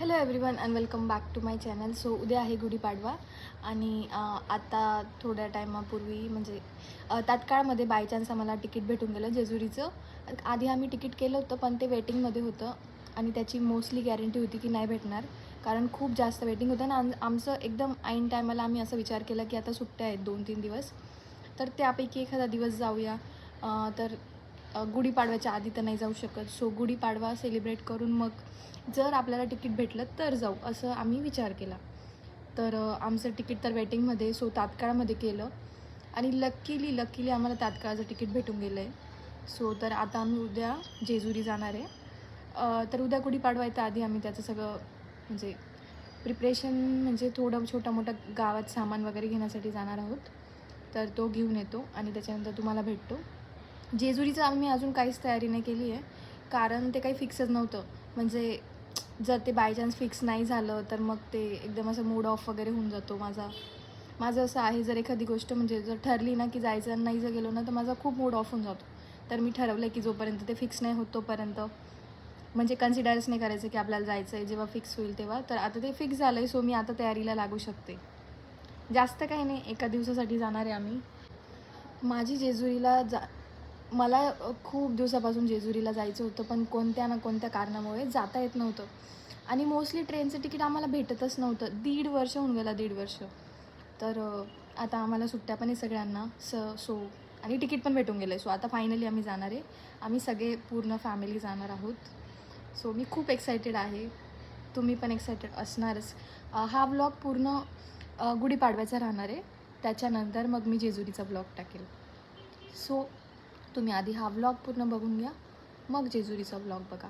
Hello everyone and welcome back to my channel so उद्या आहे गुढीपाडवा आणि आता थोड्या टायमापूर्वी म्हणजे तात्काळमध्ये बाय चान्स आम्हाला तिकीट भेटून गेलं जेजुरीचं. आधी आम्ही तिकीट केलं होतं पण ते वेटिंगमध्ये होतं आणि त्याची मोस्टली गॅरंटी होती की नाही भेटणार. कारण खूप जास्त वेटिंग होतं आणि आमचं एकदम ऐन टायमाला आम्ही असं विचार केला की आता सुट्ट्या आहेत दोन तीन दिवस. तर त्यापैकी एखादा दिवस जाऊया. तर गुढीपाडव्याच्या आधी तर नाही जाऊ शकत. सो गुढीपाडवा सेलिब्रेट करून मग जर आपल्याला तिकीट भेटलं तर जाऊ असं आम्ही विचार केला. तर आमचं तिकीट तर वेटिंगमध्ये सो तात्काळमध्ये केलं. आणि लक्कीली लक्कीली आम्हाला तात्काळचं तिकीट भेटून गेलं आहे सो तर आता आम्ही उद्या जेजुरी जाणार आहे. तर उद्या गुढीपाडवा येतं आधी आम्ही त्याचं सगळं म्हणजे प्रिपरेशन म्हणजे थोडं छोटा मोठा गावात सामान वगैरे घेण्यासाठी जाणार आहोत. तर तो घेऊन येतो आणि त्याच्यानंतर तुम्हाला भेटतो. जेजुरीचं आम्ही अजून काहीच तयारी नाही केली आहे. कारण ते काही फिक्सच नव्हतं. म्हणजे जर ते बाय चान्स फिक्स नाही झालं तर मग ते एकदम असं मूड ऑफ वगैरे होऊन जातो माझा. माझं असं आहे जर एखादी गोष्ट म्हणजे जर ठरली ना की जायचं आणि नाही जर गेलो ना तर माझा खूप मूड ऑफ होऊन जातो. तर मी ठरवलं की जोपर्यंत ते फिक्स नाही होत तोपर्यंत. म्हणजे कन्सिडरच नाही करायचं की आपल्याला जायचं आहे जेव्हा फिक्स होईल तेव्हा. तर आता ते फिक्स झालं आहे सो मी आता तयारीला लागू शकते. जास्त काही नाही एका दिवसासाठी जाणार आहे आम्ही. माझी जेजुरीला जा मला खूप दिवसापासून जेजुरीला जायचं होतं पण कोणत्या ना कोणत्या कारणामुळे जाता येत नव्हतं. आणि मोस्टली ट्रेनचं तिकीट आम्हाला भेटतच नव्हतं. दीड वर्ष होऊन गेला दीड वर्ष. तर आता आम्हाला सुट्ट्या पण आहे सगळ्यांना स सो आणि तिकीट पण भेटून गेलं आहे सो आता फायनली आम्ही जाणार आहे. आम्ही सगळे पूर्ण फॅमिली जाणार आहोत. सो मी खूप एक्सायटेड आहे. तुम्ही पण एक्सायटेड असणारच. हा ब्लॉग पूर्ण गुढीपाडव्याचा राहणार आहे. त्याच्यानंतर मग मी जेजुरीचा ब्लॉग टाकेल. सो तुम्ही आधी हा व्लॉग पूर्ण बघून घ्या. मग जेजुरीचा व्लॉग बघा.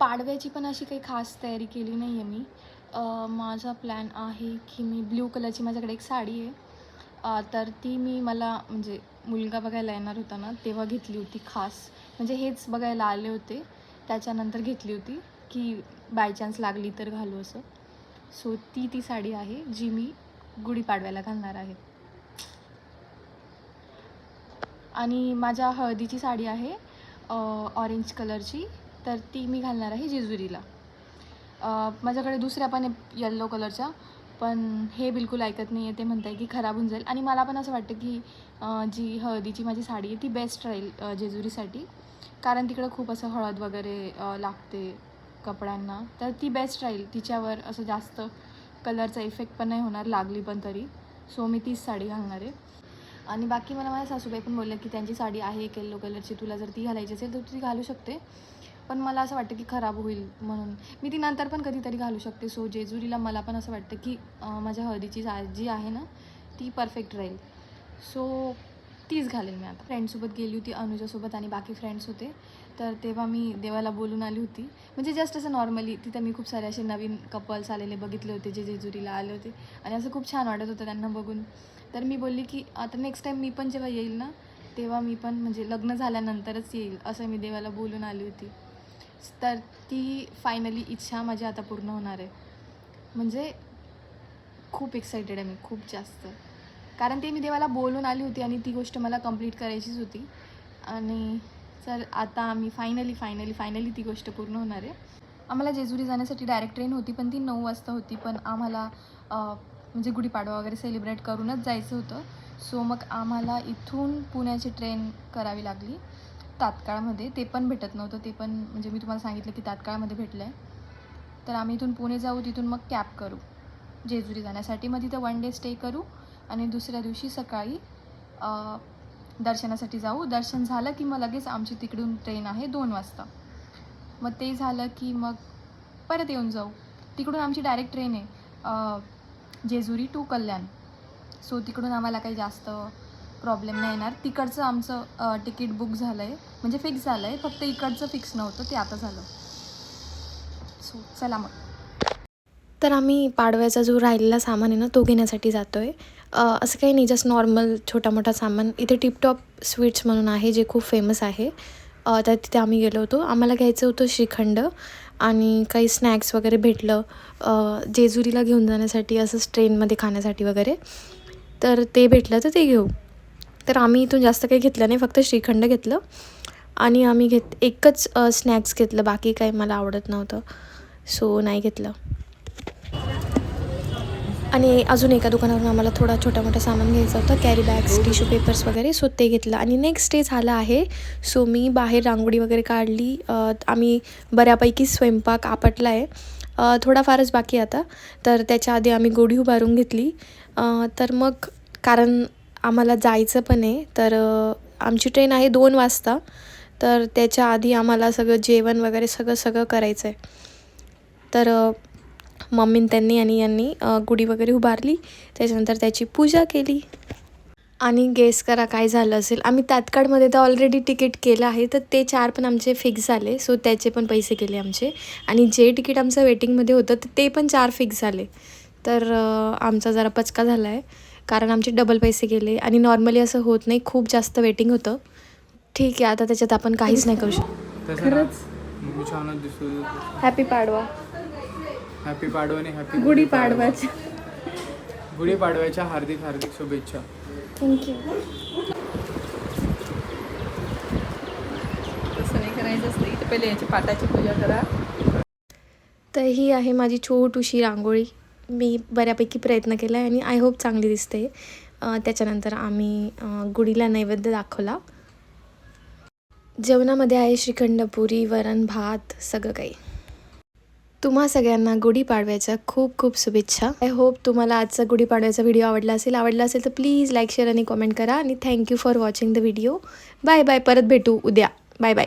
पाडव्याची पण अशी काही खास तयारी केली नाही आहे मी माझा प्लॅन आहे की मी ब्ल्यू कलरची माझ्याकडे एक साडी आहे. तर ती मी मला म्हणजे मुलगा बघायला येणार होता ना तेव्हा घेतली होती खास. म्हणजे हेच बघायला आले होते. त्याच्यानंतर घेतली होती की बाय चान्स लागली तर घालू असं. सो ती ती साडी आहे जी मी गुढीपाडव्याला घालणार आहे. आणि माझ्या हळदीची साडी आहे ऑरेंज कलरची तर ती मी घालणार आहे जेजुरीला. माझ्याकडे दुसऱ्या पण आहे येल्लो कलरच्या पण हे बिलकुल ऐकत नाही आहे ते म्हणत आहे की खराब होऊन जाईल. आणि मला पण असं वाटतं की जी हळदीची माझी साडी आहे ती बेस्ट राहील जेजुरीसाठी. कारण तिकडं खूप असं हळद वगैरे लागते कपड्यांना. तर ती बेस्ट राहील. तिच्यावर असं जास्त कलरचा इफेक्ट पण नाही होणार लागली पण तरी. सो मी तीच साडी घालणार आहे. आणि बाकी मला माझ्या सासूबाई पण बोलल्या की त्यांची साडी आहे एक येल्लो कलरची तुला जर ती घालायची असेल तर ती घालू शकते. पण मला असं वाटतं की खराब होईल म्हणून. मी ती नंतर पण कधीतरी घालू शकते. सो जेजुरीला मला पण असं वाटतं की माझ्या हळदीची सा जी आहे ना ती परफेक्ट राहील. सो तीच घालेल मी आता. फ्रेंडसोबत गेली होती अनुजासोबत आणि बाकी फ्रेंड्स होते. तर तेव्हा मी देवाला बोलून आली होती. म्हणजे जस्ट असं नॉर्मली तिथं मी खूप सारे असे नवीन कपल्स आलेले बघितले होते जे जेजुरीला आले होते. आणि असं खूप छान वाटत होतं त्यांना बघून. तर मी बोलली की आता नेक्स्ट टाईम मी पण जेव्हा येईल ना तेव्हा मी पण म्हणजे लग्न झाल्यानंतरच येईल असं मी देवाला बोलून आली होती. तर ती फायनली इच्छा माझी आता पूर्ण होणार आहे. म्हणजे खूप एक्सायटेड आहे मी खूप जास्त. कारण ते मी देवाला बोलून आली होती आणि ती गोष्ट मला कंप्लीट करायचीच होती. आणि सर आता आम्ही फायनली फायनली फायनली ती गोष्ट पूर्ण होणार आहे. आम्हाला जेजुरी जाण्यासाठी डायरेक्ट ट्रेन होती पण ती नऊ वाजता होती. पण आम्हाला म्हणजे गुढीपाडवा वगैरे सेलिब्रेट करूनच जायचं होतं. सो मग आम्हाला इथून पुण्याची ट्रेन करावी लागली. तात्काळमध्ये. ते पण भेटत नव्हतं. ते पण म्हणजे मी तुम्हाला सांगितलं की तात्काळमध्ये भेटलं आहे तर आम्ही इथून पुणे जाऊ तिथून मग कॅब करू. जेजुरी जाण्यासाठी. मग तिथं वन डे स्टे करू. आणि दुसऱ्या दिवशी सकाळी दर्शनासाठी जाऊ. दर्शन झालं की मग लगेच आमची तिकडून ट्रेन आहे दोन वाजता. मग ते झालं की मग परत येऊन जाऊ. तिकडून आमची डायरेक्ट ट्रेन आहे जेजुरी टू कल्याण. सो तिकडून आम्हाला काही जास्त प्रॉब्लेम नाही येणार. तिकडचं आमचं तिकीट बुक झालं आहे म्हणजे फिक्स झालं आहे फक्त इकडचं फिक्स नव्हतं ते आता झालं. सो चला मग. तर आम्ही पाडव्याचा जो राहिलेला सामान आहे ना तो घेण्यासाठी जातो आहे असं काही नाही जस्ट नॉर्मल छोटा मोठा सामान. इथे टिपटॉप स्वीट्स म्हणून आहे जे खूप फेमस आहे. तर तिथे आम्ही गेलो होतो. आम्हाला घ्यायचं होतं श्रीखंड आणि काही स्नॅक्स वगैरे भेटलं. जेजुरीला घेऊन जाण्यासाठी असंच ट्रेनमध्ये खाण्यासाठी वगैरे. तर ते भेटलं तर ते घेऊ. तर आम्ही इथून जास्त काही घेतलं नाही फक्त श्रीखंड घेतलं. आणि आम्ही घेत एकच स्नॅक्स घेतलं. बाकी काही मला आवडत नव्हतं. सो नाही घेतलं. आणि अजून एका दुकानावरून आम्हाला थोडा छोटा मोठा सामान घ्यायचं होतं कॅरी बॅग्स टिश्यू पेपर्स वगैरे सो ते घेतलं. आणि नेक्स्ट डे झाला आहे सो मी बाहेर रांगोळी वगैरे काढली. आम्ही बऱ्यापैकी स्वयंपाक आपटला आहे थोडाफारच बाकी आता. तर त्याच्या आधी आम्ही गोडी उभारून घेतली. तर मग कारण आम्हाला जायचं पण आहे तर आमची ट्रेन आहे दोन वाजता. तर त्याच्या आधी आम्हाला सगळं जेवण वगैरे सगळं सगळं करायचं आहे तर मम्मीन त्यांनी आणि यांनी गुढी वगैरे उभारली. त्याच्यानंतर त्याची पूजा केली. आणि गेस करा काय झालं असेल. आम्ही तात्काळमध्ये तर ऑलरेडी तिकीट केलं आहे तर ते चार पण आमचे फिक्स झाले. सो त्याचे पण पैसे गेले आमचे. आणि जे तिकीट आमचं वेटिंगमध्ये होतं तर ते पण चार फिक्स झाले. तर आमचा जरा पचका झाला आहे कारण आमचे डबल पैसे गेले. आणि नॉर्मली असं होत नाही खूप जास्त वेटिंग होतं. ठीक आहे आता त्याच्यात आपण काहीच नाही करू शकतो. खरंच? हॅपी पाडवा हॅपी पाडवा आणि हॅपी गुढी पाडवाच्या गुढी पाडव्याच्या हार्दिक हार्दिक शुभेच्छा. थँक्यू तसं नाही करायचं असतं इथं पहिले याची पाटाची पूजा करा. तर ही आहे माझी छोटूशी रांगोळी. मी बऱ्यापैकी प्रयत्न केला आहे आणि आय होप चांगली दिसते. त्याच्यानंतर आम्ही गुढीला नैवेद्य दाखवला. जेवणामध्ये आहे श्रीखंड पुरी वरण भात सगळं काही. तुम्हा सगळ्यांना गुढीपाडव्याच्या खूप खूप शुभेच्छा. आय होप तुम्हाला आजचा गुढीपाडव्याचा व्हिडिओ आवडला असेल. आवडला असेल तर प्लीज लाईक शेअर आणि कॉमेंट करा. आणि thank you for watching the video bye bye परत भेटू उद्या. Bye bye